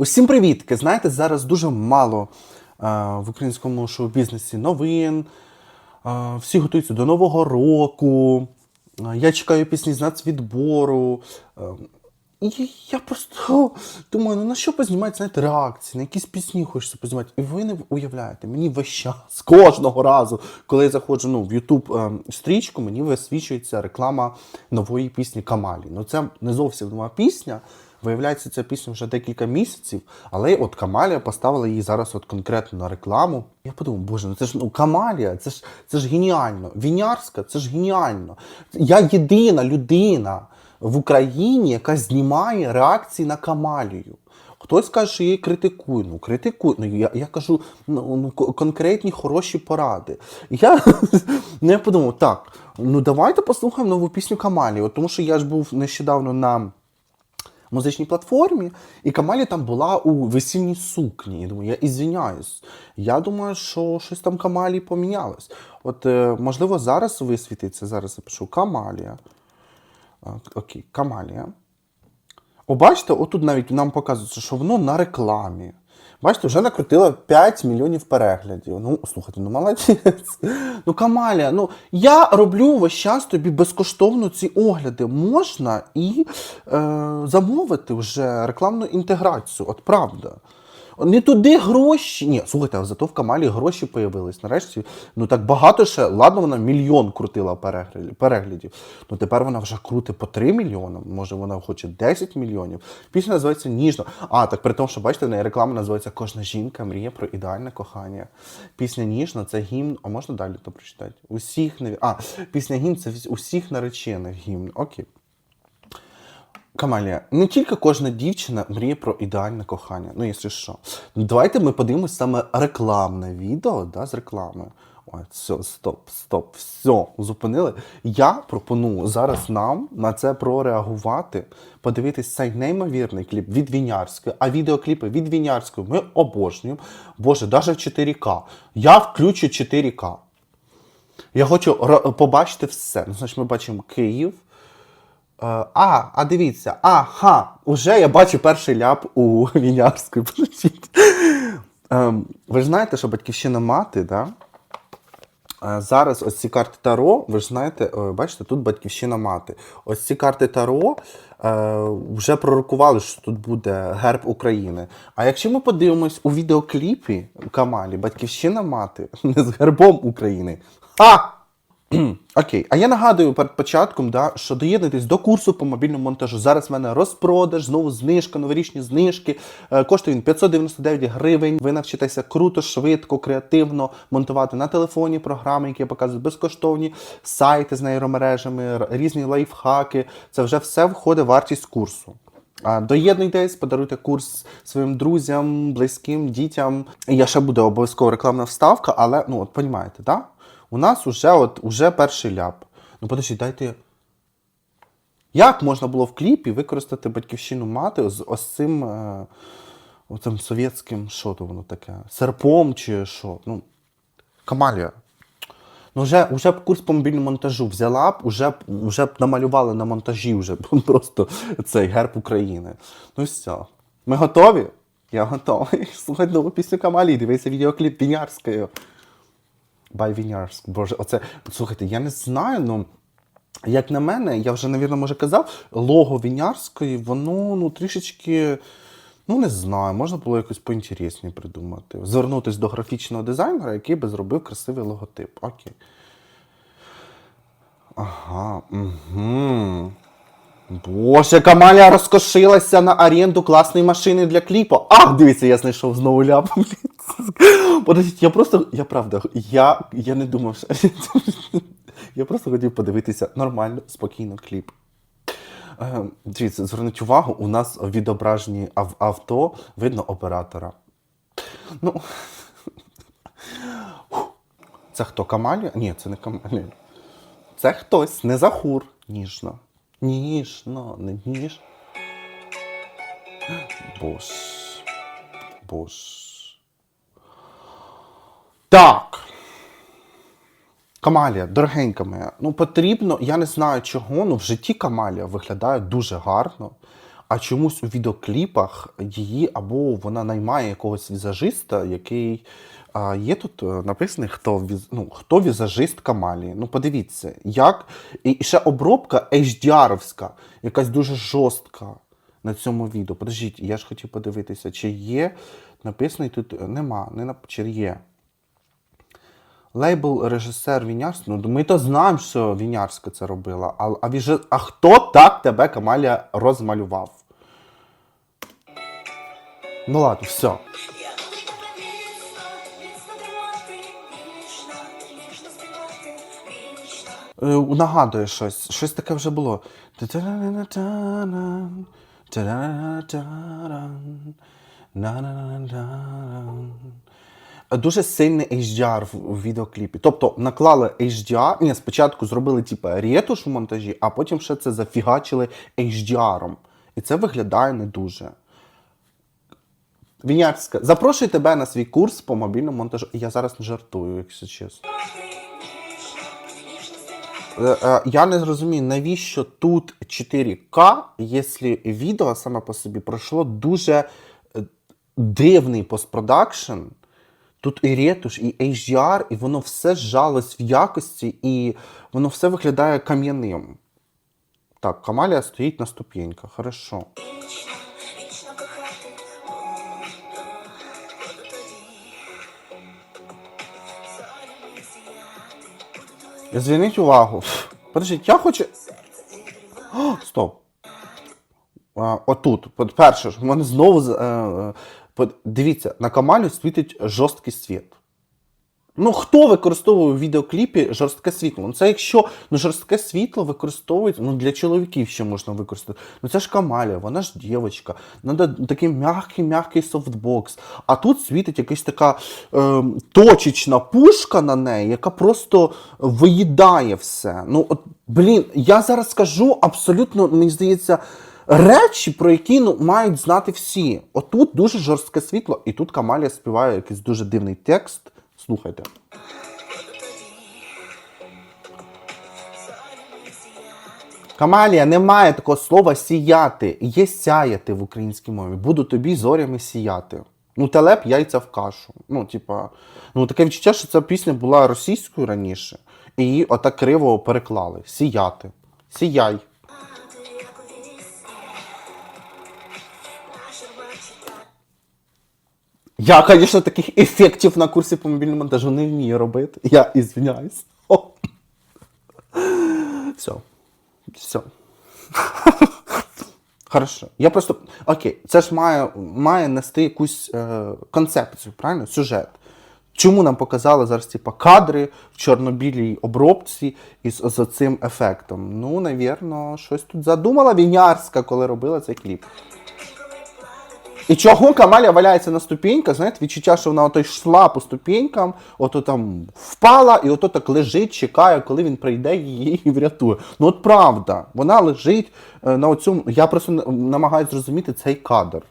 Усім привітки! Знаєте, зараз дуже мало е, в українському шоу-бізнесі новин. Е, всі готуються до Нового року. Е, я чекаю пісні з нацвідбору. Е, і я просто думаю, ну на що познімати, знаєте, реакції, на якісь пісні хочеться познімати. І ви не уявляєте, мені весь час, кожного разу, коли я заходжу ну, в YouTube е, стрічку, мені висвічується реклама нової пісні Камалі. Ну це не зовсім нова пісня. Виявляється, ця пісня вже декілька місяців, але от Камалія поставила її зараз от конкретно на рекламу. Я подумав, боже, ну це ж ну Камалія, це ж це ж геніально. Вінярська, це ж геніально. Я єдина людина в Україні, яка знімає реакції на Камалію. Хтось каже, що її критикую. Ну, критикую. Ну, я, я кажу ну, ну, конкретні хороші поради. Я, ну, я подумав, так, ну давайте послухаємо нову пісню Камалії. Тому що я ж був нещодавно на музичній платформі, і Камалі там була у весільній сукні. Я думаю, я ізвиняюсь. Я думаю, що щось там Камалі помінялось. От, е, можливо, зараз висвітиться. Зараз я пишу Камалія. Окей, Камалія. О, бачите, отут навіть нам показується, що воно на рекламі. Бачите, вже накрутило 5 мільйонів переглядів. Ну, слухайте, ну молодець. Ну, Камалія, ну я роблю весь час тобі безкоштовно ці огляди. Можна і е, замовити вже рекламну інтеграцію. От правда. Не туди гроші. Ні, слухайте, а зато в Камалі гроші появились. Нарешті, ну так багато ще. Ладно, вона мільйон крутила переглядів. Ну тепер вона вже крутить по 3 мільйони. Може, вона хоче 10 мільйонів. Пісня називається ніжно. А, так при тому, що бачите, в неї реклама називається Кожна жінка мріє про ідеальне кохання. Пісня ніжно це гімн. А можна далі то прочитати? Усіх не А, пісня гімн це усіх наречених гімн. Окей. Камалія, не тільки кожна дівчина мріє про ідеальне кохання. Ну, якщо що. Ну, давайте ми подивимось саме рекламне відео да, з реклами. Ой, все, стоп, стоп, все, зупинили. Я пропоную зараз нам на це прореагувати, подивитись цей неймовірний кліп від Вінярської, а відеокліпи від Вінярської ми обожнюємо. Боже, навіть в 4К. Я включу 4К. Я хочу побачити все. Ну, значить, ми бачимо Київ. Е, А, а дивіться, ага, уже я бачу перший ляп у Вінярської. Ем, Ви ж знаєте, що батьківщина мати, да? Е, Зараз ось ці карти Таро, ви ж знаєте, е, бачите, тут батьківщина мати. Ось ці карти Таро вже пророкували, що тут буде герб України. А якщо ми подивимось у відеокліпі Камалі, батьківщина мати не з гербом України. Ха! Окей, а я нагадую перед початком, да, що доєднуйтесь до курсу по мобільному монтажу. Зараз в мене розпродаж, знову знижка, новорічні знижки. Е, Коштує він 599 гривень. Ви навчитеся круто, швидко, креативно монтувати на телефоні програми, які я показую безкоштовні, сайти з нейромережами, різні лайфхаки. Це вже все входить в вартість курсу. Доєднуйтесь, подаруйте курс своїм друзям, близьким, дітям. Я ще буде обов'язково рекламна вставка, але ну от розумієте, да? У нас уже от уже перший ляп. Ну, подожди, дайте. Як можна було в кліпі використати батьківщину мати з ось цим е, оцим совєтським, що то воно таке? Серпом чи що? Ну, Камалія. Ну, вже, вже б курс по мобільному монтажу взяла б, вже б, вже б намалювали на монтажі вже просто цей герб України. Ну все. Ми готові? Я готовий. Слухай нову пісню Камалі, дивися відеокліп Вінярської. Бай Вінярськ. Боже, оце. Слухайте, я не знаю, ну. Як на мене, я вже, навірно, може казав, лого Вінярської, воно ну, трішечки, ну не знаю, можна було якось поінтересніше придумати. Звернутися до графічного дизайнера, який би зробив красивий логотип. Окей. Ага. Угу. Боже, Камаля розкошилася на оренду класної машини для кліпу. Ах, дивіться, я знайшов знову ляп. Подождіть, я просто, я правда, я, я не думав, що... Я просто хотів подивитися нормально, спокійно кліп. Е, Дивіться, зверніть увагу, у нас в відображенні авто видно оператора. Ну. Це хто Камалія? Ні, це не Камалія. Це хтось, не Захур. Ніжно. Ніжно, не ніж. Бож. Бож. Так. Камалія, дорогенька моя, ну потрібно, я не знаю чого, ну в житті Камалія виглядає дуже гарно. а чомусь у відеокліпах її або вона наймає якогось візажиста, який. А є тут е, написано, хто віз... ну, хто візажист Камалії. Ну, подивіться, як. І ще обробка HDR-овська, якась дуже жорстка на цьому відео. Подождіть, я ж хотів подивитися, чи є написано тут. Нема, не нап... чи є. Лейбл режисер Вінярський. Ну, ми то знаємо, що Вінярська це робила. А, а, віже... а хто так тебе Камалія розмалював? Ну ладно, все. Нагадує щось. Щось таке вже було. Дуже сильний HDR в- відеокліпі. Тобто наклали HDR, ні, спочатку зробили типу ретуш в монтажі, а потім ще це зафігачили HDR. І це виглядає не дуже. Вінярська, запрошую тебе на свій курс по мобільному монтажу. Я зараз не жартую, якщо чесно. Е, е, Я не зрозумію, навіщо тут 4К, якщо відео саме по собі пройшло дуже е, дивний постпродакшн. Тут і ретуш, і HDR, і воно все зжалось в якості, і воно все виглядає кам'яним. Так, Камалія стоїть на ступеньках, хорошо. Зверніть увагу. Подождіть, я хочу. О, стоп. А, отут. От Перше, в мене знову. Дивіться, на Камалю світить жорсткий світ. Ну, хто використовує у відеокліпі жорстке світло? Ну, це якщо ну, жорстке світло використовують, ну для чоловіків ще можна використати. Ну це ж Камалія, вона ж дівчинка. Надо такий м'який, м'який софтбокс. А тут світить якась така е, точечна пушка на неї, яка просто виїдає все. Ну, от, блін, я зараз скажу абсолютно, мені здається. Речі, про які ну, мають знати всі. Отут дуже жорстке світло, і тут Камалія співає якийсь дуже дивний текст. Слухайте. Камалія, немає такого слова сіяти. Є сяяти в українській мові. Буду тобі зорями сіяти. Ну, телеп яйця в кашу. Ну, типа, ну таке відчуття, що ця пісня була російською раніше, і її отак криво переклали. Сіяти. Сіяй. Я, звісно, таких ефектів на курсі по мобільному монтажу не вмію робити. Я ізвиняюсь. Все. Все. Хорошо. Я просто. Окей, це ж має, має нести якусь е, концепцію, правильно? Сюжет. Чому нам показали зараз типу, кадри в чорно-білій обробці із з цим ефектом? Ну, навірно, щось тут задумала Вінярська, коли робила цей кліп. І чого Камаля валяється на ступеньках, знаєте, відчуття, що вона ото йшла по ступенькам, ото там впала, і ото так лежить, чекає, коли він прийде її і врятує. Ну от правда, вона лежить е, на оцьому. Я просто намагаюся зрозуміти цей кадр.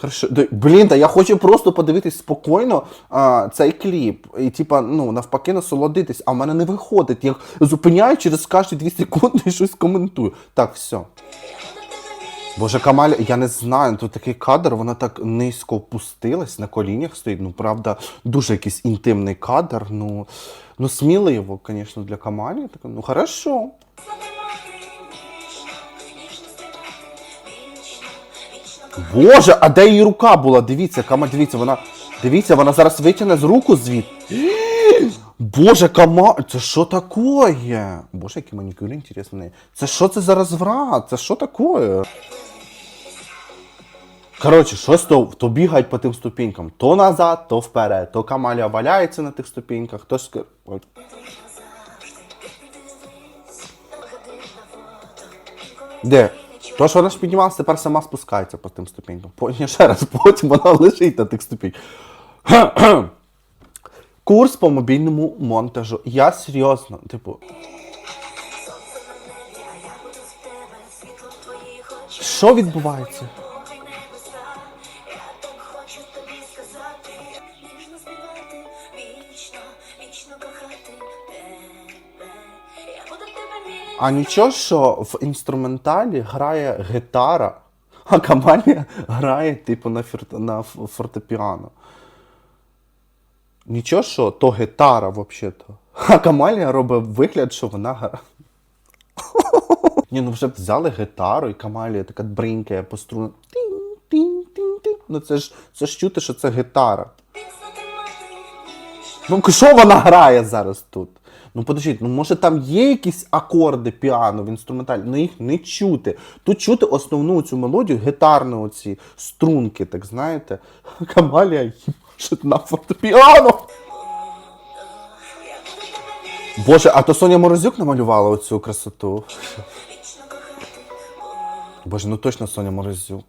Хорошо. Блін, та я хочу просто подивитись спокійно а, цей кліп. І, типа, ну, навпаки, насолодитись, а в мене не виходить. Я зупиняю через кожні 2 секунди і щось коментую. Так, все. Боже, Камаль, я не знаю, тут такий кадр, вона так низько опустилась, на колінях стоїть. Ну, правда, дуже якийсь інтимний кадр. Ну, ну сміливо, звісно, для Камалі. Так, ну, хорошо. Боже, а де її рука була? Дивіться, Кама, дивіться, вона. Дивіться, вона зараз витягне з руку звідти. Боже, Кама, це що таке? Боже, який манікюр інтересний. Це що це за розврат? Це що таке? Коротше, щось то, то бігають по тим ступенькам. То назад, то вперед, то Камалія валяється на тих ступеньках, то ск... Де? То, що вона ж піднімалася, тепер сама спускається по тим ступенькам. Потім ще раз, потім вона лежить на тих ступеньках. Курс по мобільному монтажу. Я серйозно, типу, що відбувається? А нічого, що в інструменталі грає гітара а Камалія грає, типу, на, фір- на фортепіано. Нічого, що то гітара, взагалі-то. А Камалія робить вигляд, що вона грає. Ні, ну вже б взяли гітару, і Камалія така бринкає по струнам. Ну це ж, це ж чути, що це гітара. Ну, що вона грає зараз тут? Ну, подождіть, ну може там є якісь акорди піано в інструменталі, ну їх не чути. Тут чути основну цю мелодію, гітарну оці струнки, так знаєте. Камалія їбашить на фортепіано. Боже, а то Соня Морозюк намалювала оцю красоту. Боже, ну точно Соня Морозюк.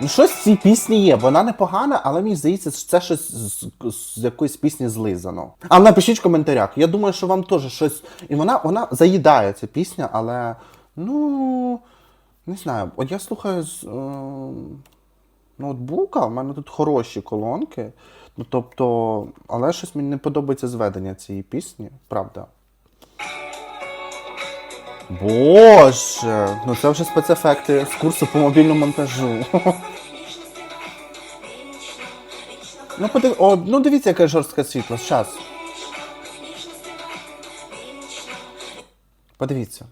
Ну, щось в цій пісні є. Вона непогана, але мені здається, що це щось з, з якоїсь пісні злизано. А напишіть в коментарях. Я думаю, що вам теж щось. І вона, вона заїдає ця пісня, але ну не знаю. От я слухаю з е, ноутбука, в мене тут хороші колонки. Ну тобто, але щось мені не подобається зведення цієї пісні, правда. Боже, ну це вже спецефекти з курсу по мобільному монтажу. Ну, подив... О, ну дивіться, яке жорстке світло. Щас. Подивіться.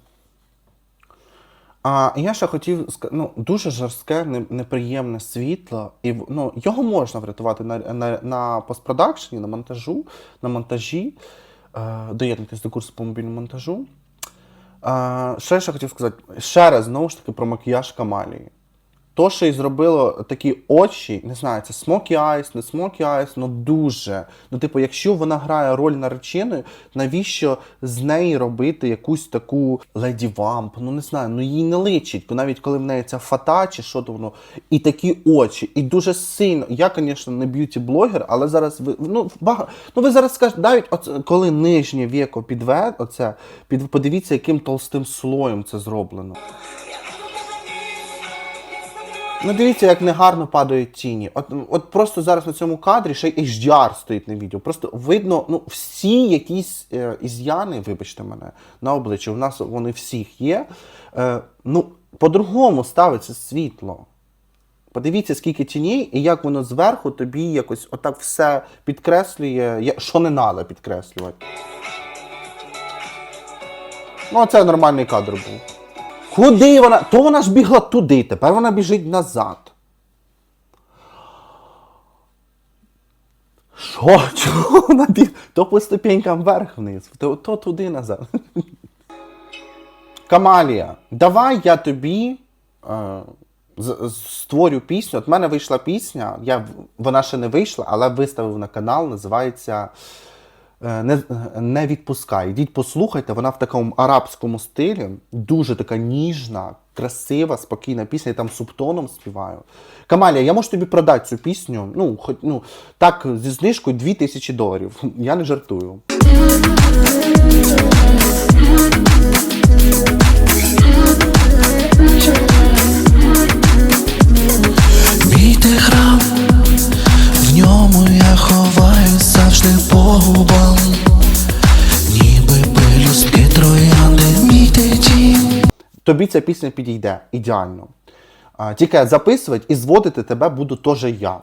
А я ще хотів ну, дуже жорстке, неприємне світло. І ну, його можна врятувати на, на, на постпродакшені, на монтажу, на монтажі. Е, доєднуйтесь до курсу по мобільному монтажу. Е, ще що хотів сказати, ще раз знову ж таки про макіяж Камалії. То, що й зробило такі очі, не знаю, це Smoky Eyes, не Smoky Eyes, ну дуже. Ну, типу, якщо вона грає роль нареченої, навіщо з неї робити якусь таку леді вамп? Ну не знаю, ну їй не личить, бо навіть коли в неї ця фата чи що то воно, і такі очі, і дуже сильно. Я, звісно, не б'юті-блогер, але зараз ви ну, бага... ну ви зараз скажете, навіть оце, коли нижнє віко підвед, оце, під, подивіться, яким толстим слоєм це зроблено. Ну дивіться, як негарно падають тіні. От, от просто зараз на цьому кадрі ще й HDR стоїть на відео. Просто видно ну, всі якісь е, із'яни, вибачте мене, на обличчі. У нас вони всіх є. Е, ну, по-другому ставиться світло. Подивіться, скільки тіней, і як воно зверху тобі якось отак все підкреслює, що не треба підкреслювати. Ну, це нормальний кадр був. Куди вона? То вона ж бігла туди, тепер вона біжить назад. Що? Чого вона біг? То по ступенькам вверх-вниз, то, то туди назад. Камалія, давай я тобі е, створю пісню. От в мене вийшла пісня, я, вона ще не вийшла, але виставив на канал, називається не, не відпускай. Йдіть послухайте, вона в такому арабському стилі, дуже така ніжна, красива, спокійна пісня, я там субтоном співаю. Камалія, я можу тобі продати цю пісню, ну, хоч, ну, так, зі знижкою 2000 доларів. Я не жартую. Тобі ця пісня підійде ідеально. Тільки записувати і зводити тебе буду теж я.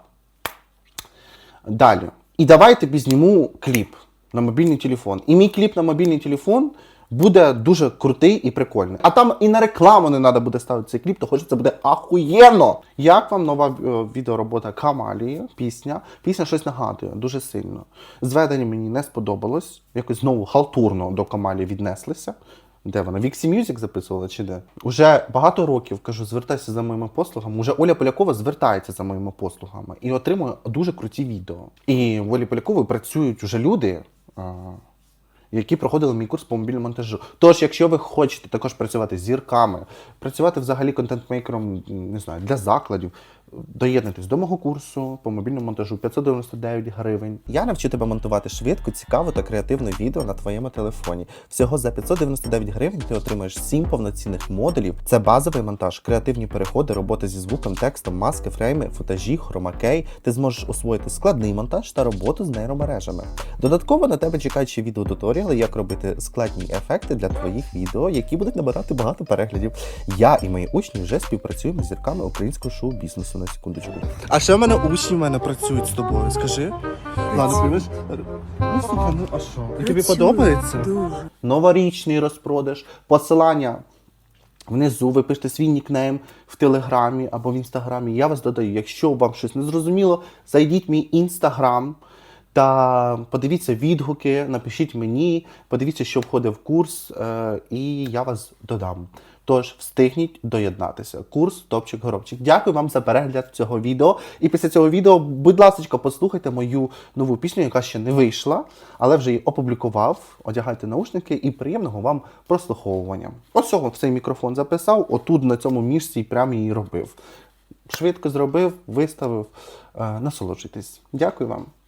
Далі. І давай тобі зніму кліп на мобільний телефон. І мій кліп на мобільний телефон буде дуже крутий і прикольний. А там і на рекламу не треба буде ставити цей кліп, то хоч це буде ахуєнно. Як вам нова е, відеоробота Камалії, пісня? Пісня щось нагадує дуже сильно. Зведення мені не сподобалось. Якось знову халтурно до Камалії віднеслися. Де вона? Віксі Music записувала чи де? Уже багато років кажу, звертайся за моїми послугами. Уже Оля Полякова звертається за моїми послугами і отримує дуже круті відео. І в Олі Полякової працюють уже люди. Які проходили мій курс по мобільному монтажу. Тож, якщо ви хочете також працювати з зірками, працювати взагалі контент-мейкером, не знаю, для закладів, Доєднуйтесь до мого курсу по мобільному монтажу 599 гривень. Я навчу тебе монтувати швидко, цікаво та креативне відео на твоєму телефоні. Всього за 599 гривень ти отримаєш 7 повноцінних модулів. Це базовий монтаж, креативні переходи, робота зі звуком, текстом, маски, фрейми, футажі, хромакей. Ти зможеш освоїти складний монтаж та роботу з нейромережами. Додатково на тебе чекають ще відеотуторіали, як робити складні ефекти для твоїх відео, які будуть набирати багато переглядів. Я і мої учні вже співпрацюємо з зірками українського шоу-бізнесу на секундочку. А ще в мене учні в мене працюють з тобою. Скажи. Ладно, приймеш? Ну слухай, ну а що? І тобі подобається? Дуже. Новорічний розпродаж, посилання. Внизу ви пишете свій нікнейм в Телеграмі або в інстаграмі. Я вас додаю. Якщо вам щось не зрозуміло, зайдіть в мій інстаграм та подивіться відгуки, напишіть мені, подивіться, що входить в курс, е, і я вас додам. Тож встигніть доєднатися. Курс Топчик Горобчик. Дякую вам за перегляд цього відео. І після цього відео, будь ласка, послухайте мою нову пісню, яка ще не вийшла, але вже її опублікував. Одягайте наушники і приємного вам прослуховування. Ось цього цей мікрофон записав, отут на цьому місці прямо її робив. Швидко зробив, виставив. Е, Насолоджуйтесь. Дякую вам.